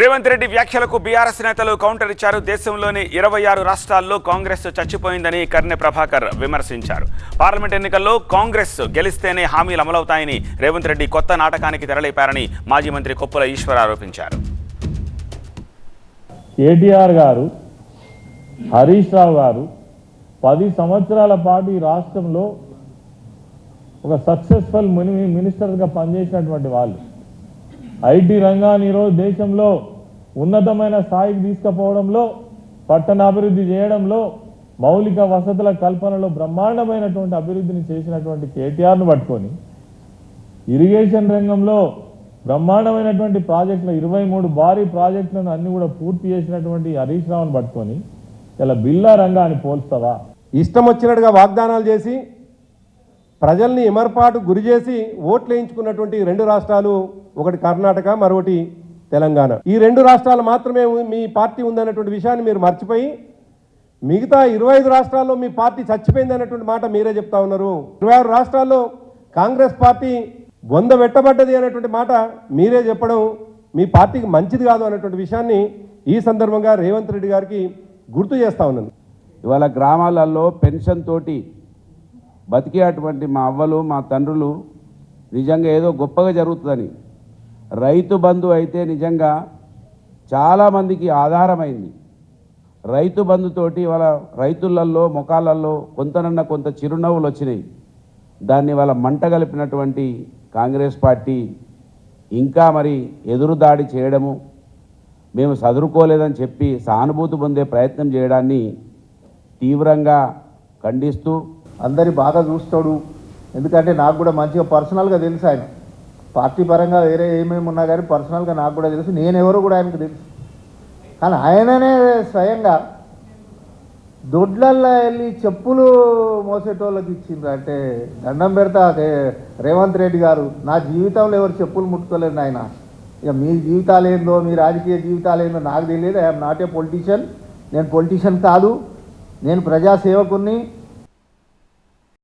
రేవంత్ రెడ్డి వ్యాఖ్యలకు బీఆర్ఎస్ నేతలు కౌంటర్ ఇచ్చారు. దేశంలోని ఇరవై ఆరు రాష్ట్రాల్లో కాంగ్రెస్ చచ్చిపోయిందని కర్ణె ప్రభాకర్ విమర్శించారు. పార్లమెంట్ ఎన్నికల్లో కాంగ్రెస్ గెలిస్తేనే హామీలు అమలవుతాయని రేవంత్ రెడ్డి కొత్త నాటకానికి తెరలేపారని మాజీ మంత్రి కొప్పుల ఈశ్వర్ ఆరోపించారు. కేటీఆర్ గారు హరీష్ రావు గారు పది సంవత్సరాల పాటు ఈ రాష్ట్రంలో ఒక సక్సెస్ఫుల్ మినిస్టర్గా పనిచేసినటువంటి వాళ్ళు. ఐటీ రంగాన్ని ఈరోజు దేశంలో ఉన్నతమైన స్థాయికి తీసుకుపోవడంలో పట్టణాభివృద్ధి చేయడంలో మౌలిక వసతుల కల్పనలో బ్రహ్మాండమైనటువంటి అభివృద్ధిని చేసినటువంటి కేటీఆర్ను పట్టుకొని ఇరిగేషన్ రంగంలో బ్రహ్మాండమైనటువంటి ప్రాజెక్టులు ఇరవై మూడు భారీ ప్రాజెక్టులను అన్ని కూడా పూర్తి చేసినటువంటి హరీష్ రావును పట్టుకొని ఇలా బిల్లా రంగాన్ని పోల్స్తావా ఇష్టం వచ్చినట్టుగా వాగ్దానాలు చేసి ప్రజల్ని ఎమర్పాటు గురి చేసి ఓట్లు వేయించుకున్నటువంటి రెండు రాష్ట్రాలు ఒకటి కర్ణాటక మరొకటి తెలంగాణ. ఈ రెండు రాష్ట్రాలు మాత్రమే మీ పార్టీ ఉందన్నటువంటి విషయాన్ని మీరు మర్చిపోయి మిగతా ఇరవై ఐదు రాష్ట్రాల్లో మీ పార్టీ చచ్చిపోయింది అన్నటువంటి మాట మీరే చెప్తా ఉన్నారు. ఇరవై ఆరు రాష్ట్రాల్లో కాంగ్రెస్ పార్టీ బొంద పెట్టబడ్డది అనేటువంటి మాట మీరే చెప్పడం మీ పార్టీకి మంచిది కాదు అన్నటువంటి విషయాన్ని ఈ సందర్భంగా రేవంత్ రెడ్డి గారికి గుర్తు చేస్తా ఉన్నాను. ఇవాళ గ్రామాలలో పెన్షన్ తోటి బతికేటువంటి మా అవ్వలు మా తండ్రులు నిజంగా ఏదో గొప్పగా జరుగుతుందని. రైతు బంధు అయితే నిజంగా చాలామందికి ఆధారమైంది. రైతు బంధుతోటి వాళ్ళ రైతులల్లో ముఖాలల్లో కొంతనన్న కొంత చిరునవ్వులు వచ్చినాయి. దాన్ని వాళ్ళ మంట కలిపినటువంటి కాంగ్రెస్ పార్టీ ఇంకా మరి ఎదురుదాడి చేయడము మేము చదువుకోలేదని చెప్పి సానుభూతి పొందే ప్రయత్నం చేయడాన్ని తీవ్రంగా ఖండిస్తూ అందరి బాగా చూస్తాడు. ఎందుకంటే నాకు కూడా మంచిగా పర్సనల్గా తెలుసు ఆయన. పార్టీ పరంగా వేరే ఏమేమి ఉన్నా కానీ పర్సనల్గా నాకు కూడా తెలుసు. నేనెవరో కూడా ఆయనకు తెలుసు. కానీ ఆయననే స్వయంగా దొడ్లల్లో వెళ్ళి చెప్పులు మోసేటోళ్ళకి ఇచ్చిండ్రు. అంటే దండం పెడతా రేవంత్ రెడ్డి గారు నా జీవితంలో ఎవరు చెప్పులు ముట్టుకోలేదు ఆయన ఇక మీ జీవితాలు ఏందో మీ రాజకీయ జీవితాలు ఏందో నాకు తెలియదు. ఐఎమ్ నాట్ ఏ పొలిటీషియన్ నేను పొలిటీషియన్ కాదు. నేను ప్రజాసేవకుని